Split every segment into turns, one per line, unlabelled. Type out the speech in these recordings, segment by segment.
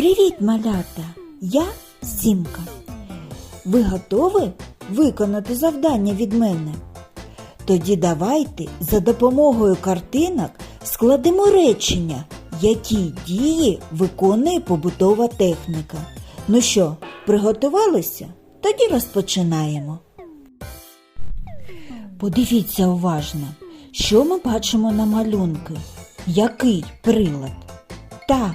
Привіт, малята! Я Сімка. Ви готові виконати завдання від мене? Тоді давайте за допомогою картинок складемо речення, які дії виконує побутова техніка. Ну що, приготувалися? Тоді розпочинаємо. Подивіться уважно, що ми бачимо на малюнки. Який прилад? Так,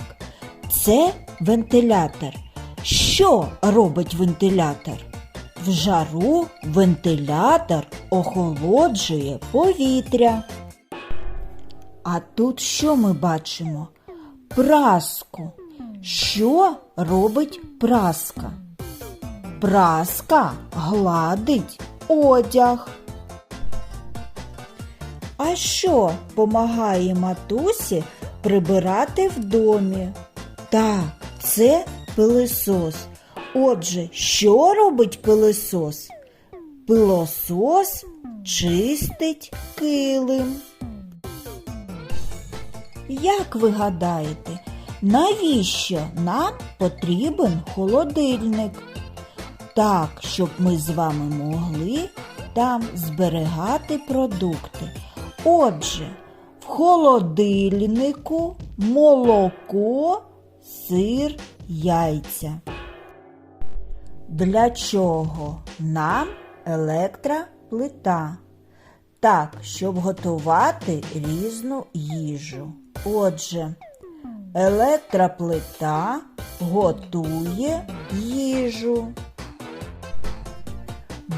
це вентилятор. Що робить вентилятор? В жару вентилятор охолоджує повітря. А тут що ми бачимо? Праску. Що робить праска? Праска гладить одяг. А що помагає матусі прибирати в домі? Так, це пилисос. Отже, що робить пилисос? Пилосос чистить килим. Як ви гадаєте, навіщо нам потрібен холодильник? Так, щоб ми з вами могли там зберігати продукти. Отже, в холодильнику молоко, сир, яйця. Для чого нам електроплита? Так, щоб готувати різну їжу. Отже, електроплита готує їжу.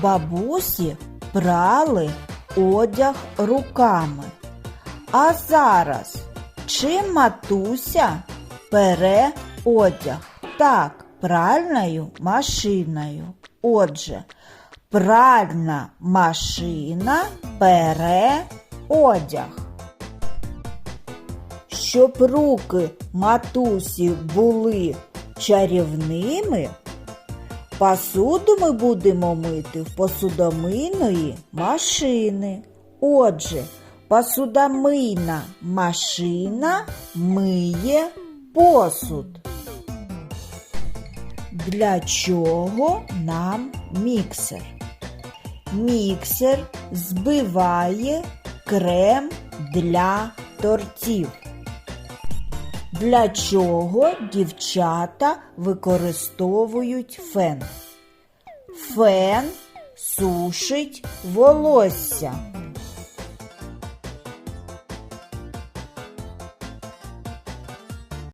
Бабусі прали одяг руками. А зараз чим матуся пере одяг? Так, пральною машиною. Отже, пральна машина пере одяг. Щоб руки матусі були чарівними, Посуду ми будемо мити в посудомийної машини. Отже, посудомийна машина миє посуд. Для чого нам міксер? Міксер збиває крем для тортів. Для чого дівчата використовують фен? Фен сушить волосся.